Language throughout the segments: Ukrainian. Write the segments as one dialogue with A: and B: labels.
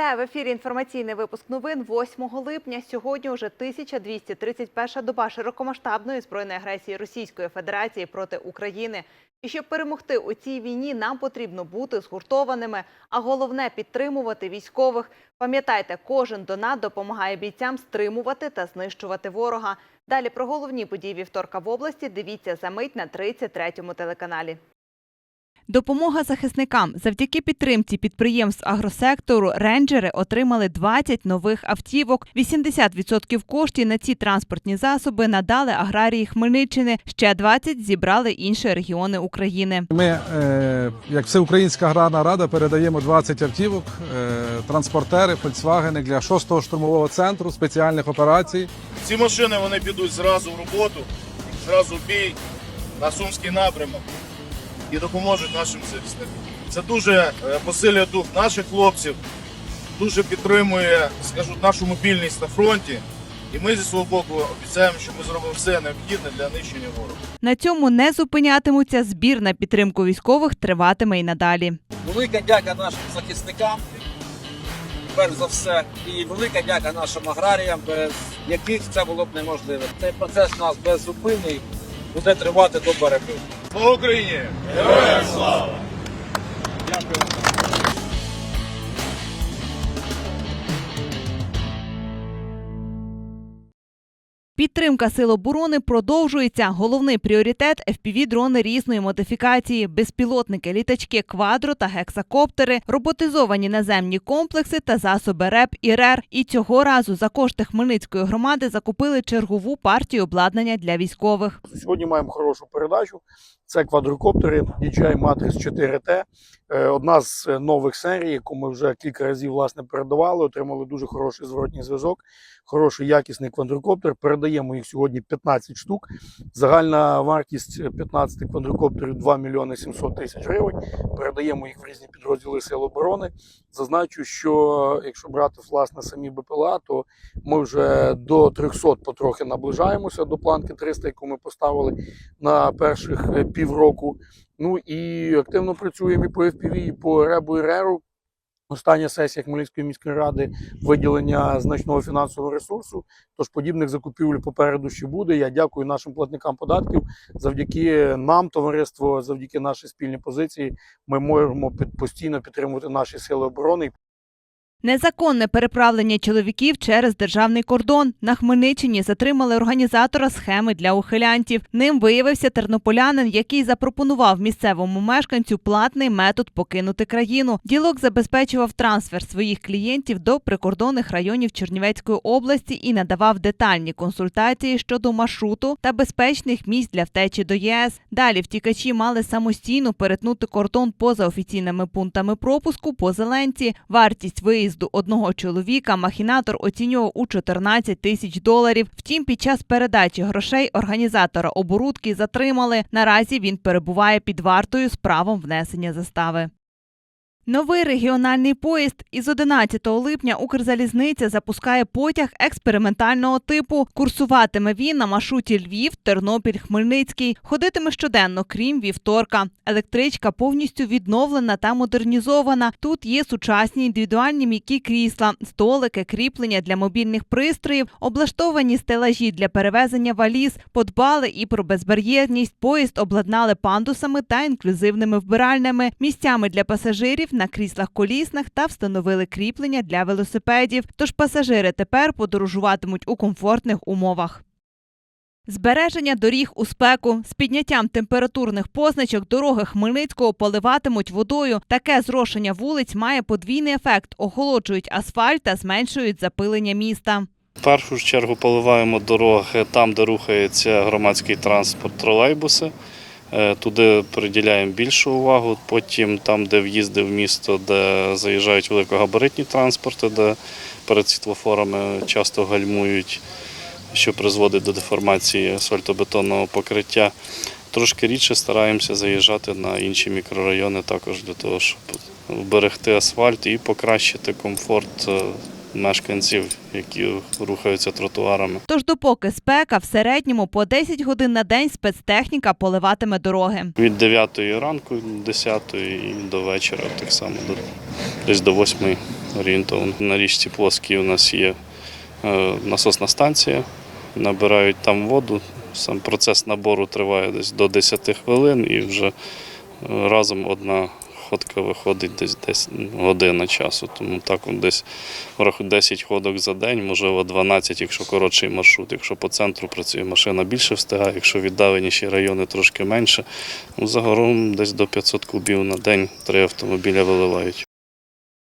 A: Вітаю в ефірі. Інформаційний випуск новин 8 липня. Сьогодні уже 1231 доба широкомасштабної збройної агресії Російської Федерації проти України. І щоб перемогти у цій війні, нам потрібно бути згуртованими, а головне підтримувати військових. Пам'ятайте, кожен донат допомагає бійцям стримувати та знищувати ворога. Далі про головні події вівторка в області. Дивіться за мить на 33-му телеканалі. Допомога захисникам завдяки підтримці підприємств агросектору рейнджери отримали 20 нових автівок. 80% коштів на ці транспортні засоби надали аграрії Хмельниччини. Ще 20 зібрали інші регіони України.
B: Ми, е, як Всеукраїнська аграрна рада, передаємо 20 автівок, е, транспортери, фольксвагени для 6-го штурмового центру спеціальних операцій.
C: Ці машини вони підуть зразу в роботу, зразу в бій на Сумський напрямок і допоможуть нашим захисникам. Це дуже е, посилює дух наших хлопців, дуже підтримує, скажу, нашу мобільність на фронті. І ми зі свого боку обіцяємо, що ми зробимо все необхідне для нищення ворога.
A: На цьому не зупинятимуться. Збір на підтримку військових триватиме й надалі.
D: Велика дяка нашим захисникам, перш за все, і велика дяка нашим аграріям, без яких це було б неможливо. Цей процес у нас беззупинний буде тривати до перемоги.
C: Слава Україні! Героям слава! Дякую.
A: Підтримка сил оборони продовжується. Головний пріоритет – FPV-дрони різної модифікації, безпілотники, літачки, квадро та гексакоптери, роботизовані наземні комплекси та засоби РЕП і РЕР. І цього разу за кошти Хмельницької громади закупили чергову партію обладнання для військових.
E: Сьогодні маємо хорошу передачу. Це квадрокоптери DJI Matrix 4T. Е, Одна з нових серій, яку ми вже кілька разів власне передавали. Отримали дуже хороший зворотній зв'язок, хороший якісний квадрокоптер. Передаємо їх сьогодні 15 штук. Загальна вартість 15 квадрокоптерів 2 мільйони 700 тисяч гривень. Передаємо їх в різні підрозділи Сил оборони. Зазначу, що якщо брати власне самі БПЛА, то ми вже до 300 потрохи наближаємося до планки 300, яку ми поставили на перших е, півроку. Ну і активно працюємо і по FPV, і по РЕБу і РЕРу. Остання сесія Хмельницької міської ради виділення значного фінансового ресурсу. Тож подібних закупівель попереду ще буде. Я дякую нашим платникам податків. Завдяки нам, товариство, завдяки нашій спільній позиції, ми можемо постійно підтримувати наші сили оборони.
A: Незаконне переправлення чоловіків через державний кордон. На Хмельниччині затримали організатора схеми для ухилянтів. Ним виявився тернополянин, який запропонував місцевому мешканцю платний метод покинути країну. Ділок забезпечував трансфер своїх клієнтів до прикордонних районів Чернівецької області і надавав детальні консультації щодо маршруту та безпечних місць для втечі до ЄС. Далі втікачі мали самостійно перетнути кордон поза офіційними пунктами пропуску по зеленці. Вартість виїзду одного чоловіка махінатор оцінював у 14 тисяч доларів. Втім, під час передачі грошей організатора оборудки затримали. Наразі він перебуває під вартою з правом внесення застави. Новий регіональний поїзд із 11 липня Укрзалізниця запускає потяг експериментального типу. Курсуватиме він на маршруті Львів, Тернопіль, Хмельницький. Ходитиме щоденно, крім вівторка. Електричка повністю відновлена та модернізована. Тут є сучасні індивідуальні м'які крісла, столики, кріплення для мобільних пристроїв, облаштовані стелажі для перевезення валіз, подбали і про безбар'єрність. Поїзд обладнали пандусами та інклюзивними вбиральнями, місцями для пасажирів на кріслах колісних та встановили кріплення для велосипедів. Тож пасажири тепер подорожуватимуть у комфортних умовах. Збереження доріг у спеку з підняттям температурних позначок дороги Хмельницького поливатимуть водою. Таке зрошення вулиць має подвійний ефект: охолоджують асфальт та зменшують запилення міста.
F: В першу чергу поливаємо дороги там, де рухається громадський транспорт, тролейбуси. Е, Туди приділяємо більшу увагу. Потім там, де в'їзди в місто, де заїжджають великогабаритні транспорти, де перед світлофорами часто гальмують, що призводить до деформації асфальтобетонного покриття. Трошки рідше стараємося заїжджати на інші мікрорайони також для того, щоб вберегти асфальт і покращити комфорт е, мешканців, які рухаються тротуарами.
A: Тож, допоки спека, в середньому по 10 годин на день спецтехніка поливатиме дороги.
F: Від 9 ранку, 10 і до вечора, так само до, десь до 8 орієнтовно. На річці Плоскій у нас є е, насосна станція, набирають там воду. Сам процес набору триває десь до 10 хвилин і вже е, разом одна ходка виходить десь 10 година часу. Тому так десь 10 ходок за день, можливо 12, якщо коротший маршрут. Якщо по центру працює машина більше встигає, якщо віддаленіші райони трошки менше. Ну, загалом десь до 500 кубів на день три автомобіля виливають.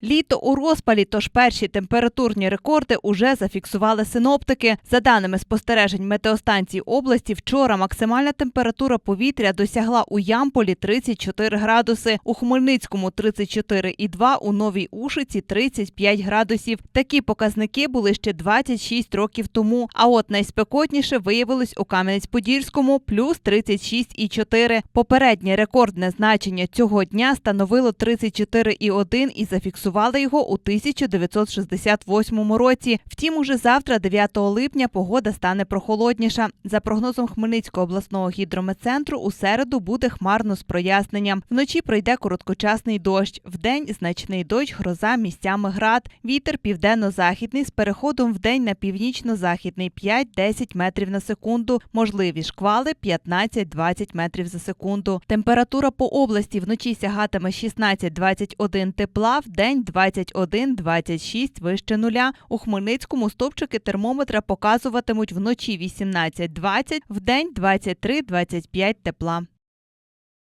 A: Літо у розпалі, тож перші температурні рекорди уже зафіксували синоптики. За даними спостережень метеостанцій області, вчора максимальна температура повітря досягла у Ямполі 34 градуси, у Хмельницькому 34,2, у Новій Ушиці 35 градусів. Такі показники були ще 26 років тому. А от найспекотніше виявилось у Кам'янець-Подільському плюс 36,4. Попереднє рекордне значення цього дня становило 34,1 і зафіксували його у 1968 році. Втім, уже завтра, 9 липня, погода стане прохолодніша. За прогнозом Хмельницького обласного гідрометцентру, у середу буде хмарно з проясненням. Вночі пройде короткочасний дощ. Вдень значний дощ, гроза місцями град. Вітер південно-західний з переходом вдень на північно-західний 5-10 метрів на секунду. Можливі шквали 15-20 метрів за секунду. Температура по області вночі сягатиме 16-21 тепла, вдень 21-26 вище нуля. У Хмельницькому стопчики термометра показуватимуть вночі 18-20, вдень 23-25 тепла.